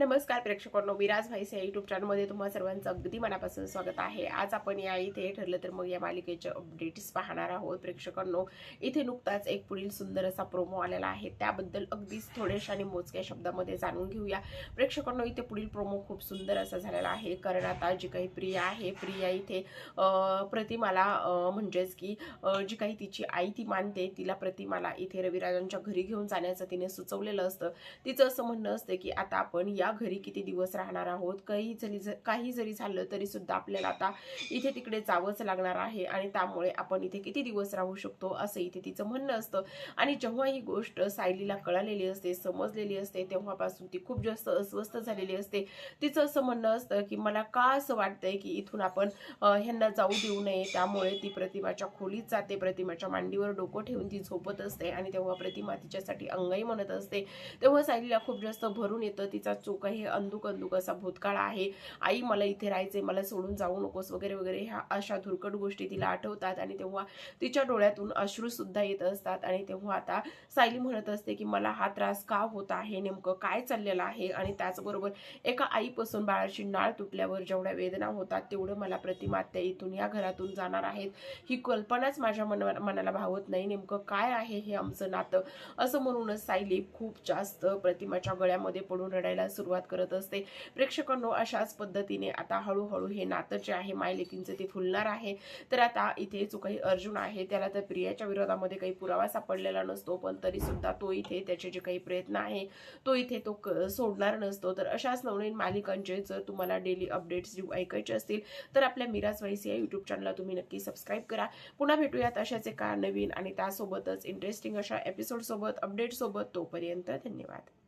नमस्कार प्रेक्षकांनो विराज भाईस या युट्यूब चॅनलमध्ये तुम्हाला सर्वांचं अगदी मनापासून स्वागत आहे. आज आपण या इथे ठरलं तर मग या मालिकेचे अपडेट्स पाहणार आहोत प्रेक्षकांनो. इथे नुकताच एक पुढील सुंदर असा प्रोमो आलेला आहे. त्याबद्दल अगदीच थोड्याशा आणि मोजक्या शब्दामध्ये जाणून घेऊया. प्रेक्षकांनो इथे पुढील प्रोमो खूप सुंदर असा झालेला आहे. कारण आता जी काही प्रिया आहे प्रिया इथे प्रतिमाला म्हणजेच की जी काही तिची आई ती मानते तिला प्रतिमाला इथे रविराजांच्या घरी घेऊन जाण्याचं तिने सुचवलेलं असतं. तिचं असं म्हणणं असतं की आता आपण या घरी किती दिवस राहणार आहोत? काही जरी काही जरी झालं तरी सुद्धा आपल्याला आता इथे तिकडे जावंच लागणार आहे आणि त्यामुळे आपण इथे किती दिवस राहू शकतो असं इथे तिचं म्हणणं असतं. आणि जेव्हा ही गोष्ट सायलीला कळालेली असते समजलेली असते तेव्हापासून ती खूप जास्त अस्वस्थ झालेली असते. तिचं असं म्हणणं असतं की मला का असं वाटतंय की इथून आपण ह्यांना जाऊ देऊ नये? त्यामुळे ती प्रतिमाच्या खोलीत जाते. प्रतिमाच्या मांडीवर डोकं ठेवून ती झोपत असते आणि तेव्हा प्रतिमा तिच्यासाठी अंगाई म्हणत असते. तेव्हा सायलीला खूप जास्त भरून येतं. तिचा चोक हे अंदुक अंदुक असा भूतकाळ आहे. आई मला इथे राहायचे मला सोडून जाऊ नकोस वगैरे वगैरे ह्या अशा धुरकट गोष्टी तिला आठवतात आणि तेव्हा तिच्या डोळ्यातून अश्रू सुद्धा येत असतात आणि तेव्हा आता सायली म्हणत असते की मला हा त्रास का होत आहे? नेमकं काय चाललेलं आहे? आणि त्याचबरोबर एका आईपासून बाळाची नाळ तुटल्यावर जेवढ्या वेदना होतात तेवढं मला प्रतिमा त्या इथून या घरातून जाणार आहेत. ही कल्पनाच माझ्या मन मनाला भावत नाही. नेमकं काय आहे हे आमचं नातं? असं म्हणूनच सायली खूप जास्त प्रतिमाच्या गळ्यामध्ये पडून रडायला सुरुवात करत असते. प्रेक्षकांनो अशाच पद्धतीने आता हळूहळू हे नातं जे आहे मायलेकींचं ते फुलणार आहे. तर आता इथे जो काही अर्जुन आहे त्याला तर प्रियाच्या विरोधामध्ये काही पुरावा सापडलेला नसतो पण तरी सुद्धा तो इथे त्याचे जे काही प्रयत्न आहे तो इथे तो क- सोडणार नसतो. तर अशाच नवनवीन मालिकांचे जर तुम्हाला डेली अपडेट्स ऐकायचे असतील तर आपल्या मिराज वाईस या युट्यूब चॅनलला तुम्ही नक्की सबस्क्राईब करा. पुन्हा भेटूयात अशाच एका नवीन आणि त्यासोबतच इंटरेस्टिंग अशा एपिसोड सोबत अपडेट सोबत. तोपर्यंत धन्यवाद.